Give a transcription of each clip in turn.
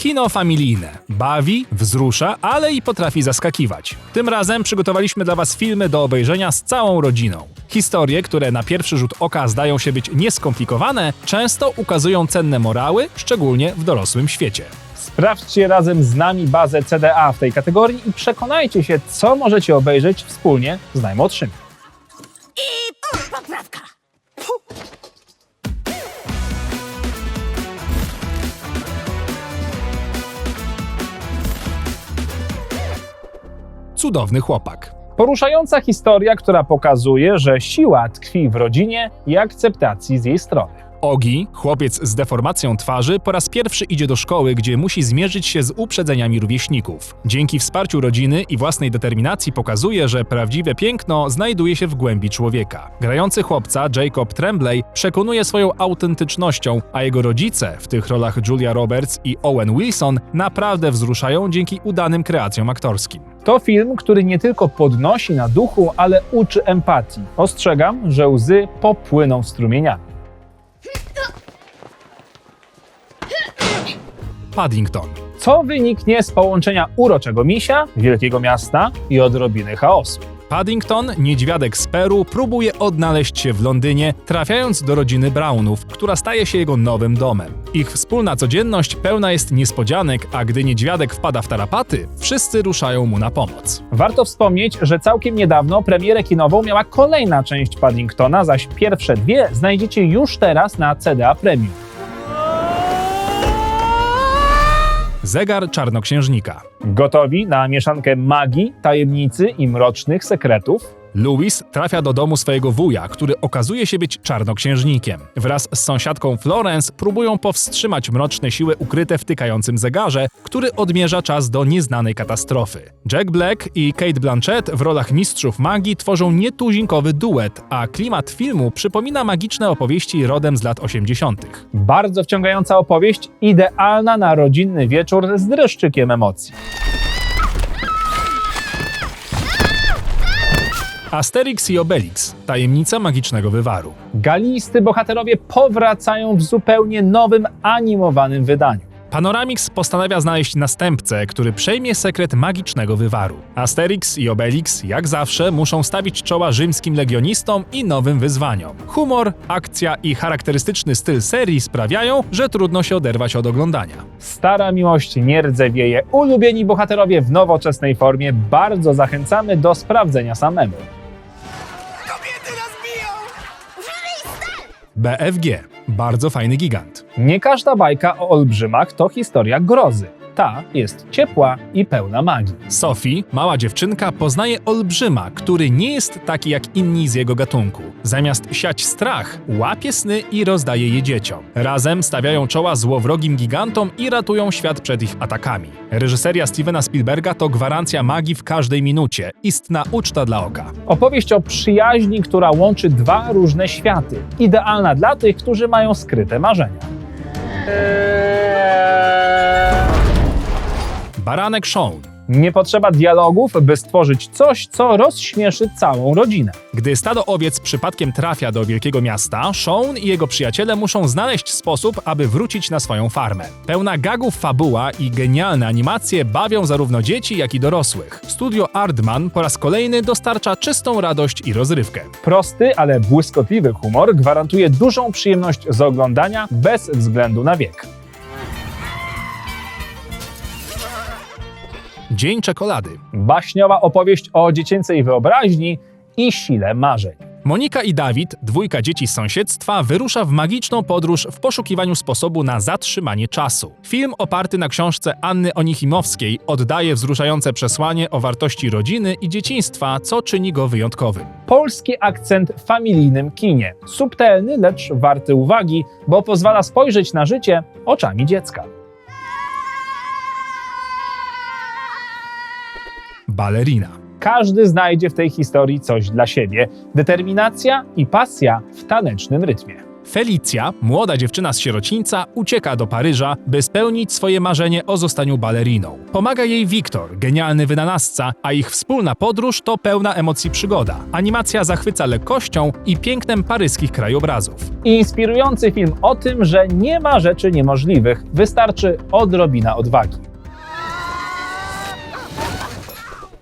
Kino familijne. Bawi, wzrusza, ale i potrafi zaskakiwać. Tym razem przygotowaliśmy dla Was filmy do obejrzenia z całą rodziną. Historie, które na pierwszy rzut oka zdają się być nieskomplikowane, często ukazują cenne morały, szczególnie w dorosłym świecie. Sprawdźcie razem z nami bazę CDA w tej kategorii i przekonajcie się, co możecie obejrzeć wspólnie z najmłodszymi. Poprawka! Cudowny chłopak. Poruszająca historia, która pokazuje, że siła tkwi w rodzinie i akceptacji z jej strony. Ogi, chłopiec z deformacją twarzy, po raz pierwszy idzie do szkoły, gdzie musi zmierzyć się z uprzedzeniami rówieśników. Dzięki wsparciu rodziny i własnej determinacji pokazuje, że prawdziwe piękno znajduje się w głębi człowieka. Grający chłopca Jacob Tremblay przekonuje swoją autentycznością, a jego rodzice, w tych rolach Julia Roberts i Owen Wilson, naprawdę wzruszają dzięki udanym kreacjom aktorskim. To film, który nie tylko podnosi na duchu, ale uczy empatii. Ostrzegam, że łzy popłyną strumieniami. Paddington. Co wyniknie z połączenia uroczego misia, wielkiego miasta i odrobiny chaosu? Paddington, niedźwiadek z Peru, próbuje odnaleźć się w Londynie, trafiając do rodziny Brownów, która staje się jego nowym domem. Ich wspólna codzienność pełna jest niespodzianek, a gdy niedźwiadek wpada w tarapaty, wszyscy ruszają mu na pomoc. Warto wspomnieć, że całkiem niedawno premierę kinową miała kolejna część Paddingtona, zaś pierwsze dwie znajdziecie już teraz na CDA Premium. Zegar czarnoksiężnika. Gotowi na mieszankę magii, tajemnicy i mrocznych sekretów? Louis trafia do domu swojego wuja, który okazuje się być czarnoksiężnikiem. Wraz z sąsiadką Florence próbują powstrzymać mroczne siły ukryte w tykającym zegarze, który odmierza czas do nieznanej katastrofy. Jack Black i Kate Blanchett w rolach mistrzów magii tworzą nietuzinkowy duet, a klimat filmu przypomina magiczne opowieści rodem z lat 80. Bardzo wciągająca opowieść, idealna na rodzinny wieczór z dreszczykiem emocji. Asterix i Obelix – tajemnica magicznego wywaru. Galisty bohaterowie powracają w zupełnie nowym, animowanym wydaniu. Panoramix postanawia znaleźć następcę, który przejmie sekret magicznego wywaru. Asterix i Obelix, jak zawsze, muszą stawić czoła rzymskim legionistom i nowym wyzwaniom. Humor, akcja i charakterystyczny styl serii sprawiają, że trudno się oderwać od oglądania. Stara miłość nie rdzewieje. Ulubieni bohaterowie w nowoczesnej formie bardzo zachęcamy do sprawdzenia samemu. BFG. Bardzo fajny gigant. Nie każda bajka o olbrzymach to historia grozy. Ta jest ciepła i pełna magii. Sophie, mała dziewczynka, poznaje olbrzyma, który nie jest taki jak inni z jego gatunku. Zamiast siać strach, łapie sny i rozdaje je dzieciom. Razem stawiają czoła złowrogim gigantom i ratują świat przed ich atakami. Reżyseria Stevena Spielberga to gwarancja magii w każdej minucie. Istna uczta dla oka. Opowieść o przyjaźni, która łączy dwa różne światy. Idealna dla tych, którzy mają skryte marzenia. Baranek Sean. Nie potrzeba dialogów, by stworzyć coś, co rozśmieszy całą rodzinę. Gdy stado owiec przypadkiem trafia do wielkiego miasta, Sean i jego przyjaciele muszą znaleźć sposób, aby wrócić na swoją farmę. Pełna gagów fabuła i genialne animacje bawią zarówno dzieci, jak i dorosłych. Studio Aardman po raz kolejny dostarcza czystą radość i rozrywkę. Prosty, ale błyskotliwy humor gwarantuje dużą przyjemność z oglądania bez względu na wiek. Dzień czekolady. Baśniowa opowieść o dziecięcej wyobraźni i sile marzeń. Monika i Dawid, dwójka dzieci z sąsiedztwa, wyrusza w magiczną podróż w poszukiwaniu sposobu na zatrzymanie czasu. Film oparty na książce Anny Onichimowskiej oddaje wzruszające przesłanie o wartości rodziny i dzieciństwa, co czyni go wyjątkowym. Polski akcent w familijnym kinie. Subtelny, lecz warty uwagi, bo pozwala spojrzeć na życie oczami dziecka. Balerina. Każdy znajdzie w tej historii coś dla siebie. Determinacja i pasja w tanecznym rytmie. Felicja, młoda dziewczyna z sierocińca, ucieka do Paryża, by spełnić swoje marzenie o zostaniu baleriną. Pomaga jej Wiktor, genialny wynalazca, a ich wspólna podróż to pełna emocji przygoda. Animacja zachwyca lekkością i pięknem paryskich krajobrazów. Inspirujący film o tym, że nie ma rzeczy niemożliwych, wystarczy odrobina odwagi.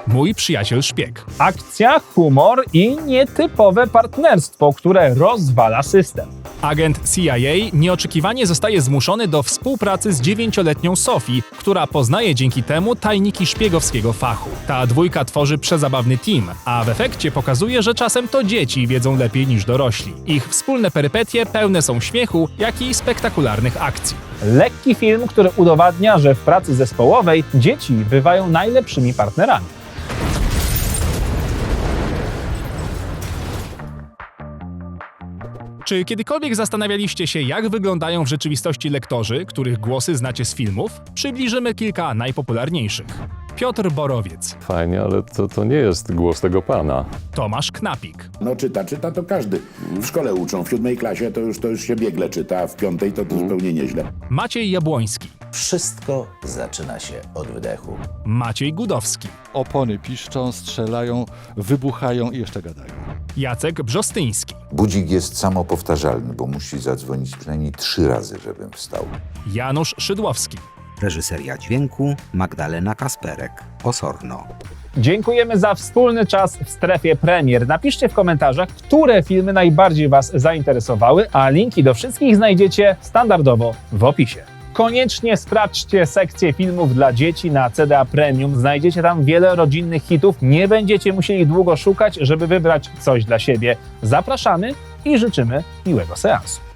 Mój przyjaciel szpieg. Akcja, humor i nietypowe partnerstwo, które rozwala system. Agent CIA nieoczekiwanie zostaje zmuszony do współpracy z dziewięcioletnią Sophie, która poznaje dzięki temu tajniki szpiegowskiego fachu. Ta dwójka tworzy przezabawny team, a w efekcie pokazuje, że czasem to dzieci wiedzą lepiej niż dorośli. Ich wspólne perypetie pełne są śmiechu, jak i spektakularnych akcji. Lekki film, który udowadnia, że w pracy zespołowej dzieci bywają najlepszymi partnerami. Czy kiedykolwiek zastanawialiście się, jak wyglądają w rzeczywistości lektorzy, których głosy znacie z filmów? Przybliżymy kilka najpopularniejszych. Piotr Borowiec, Fajnie, ale to, to nie jest głos tego pana. Tomasz Knapik, No czyta, czyta to każdy. W szkole uczą, w siódmej klasie to już, to już się biegle czyta, a w piątej to, to zupełnie nieźle. Maciej Jabłoński, Wszystko zaczyna się od wydechu. Maciej Gudowski, opony piszczą, strzelają, wybuchają i jeszcze gadają. Jacek Brzostyński, Budzik jest samopowtarzalny, bo musi zadzwonić przynajmniej trzy razy, żebym wstał. Janusz Szydłowski. Reżyseria dźwięku Magdalena Kasperek. Osorno. Dziękujemy za wspólny czas w strefie premier. Napiszcie w komentarzach, które filmy najbardziej Was zainteresowały, a linki do wszystkich znajdziecie standardowo w opisie. Koniecznie sprawdźcie sekcję filmów dla dzieci na CDA Premium. Znajdziecie tam wiele rodzinnych hitów. Nie będziecie musieli długo szukać, żeby wybrać coś dla siebie. Zapraszamy i życzymy miłego seansu.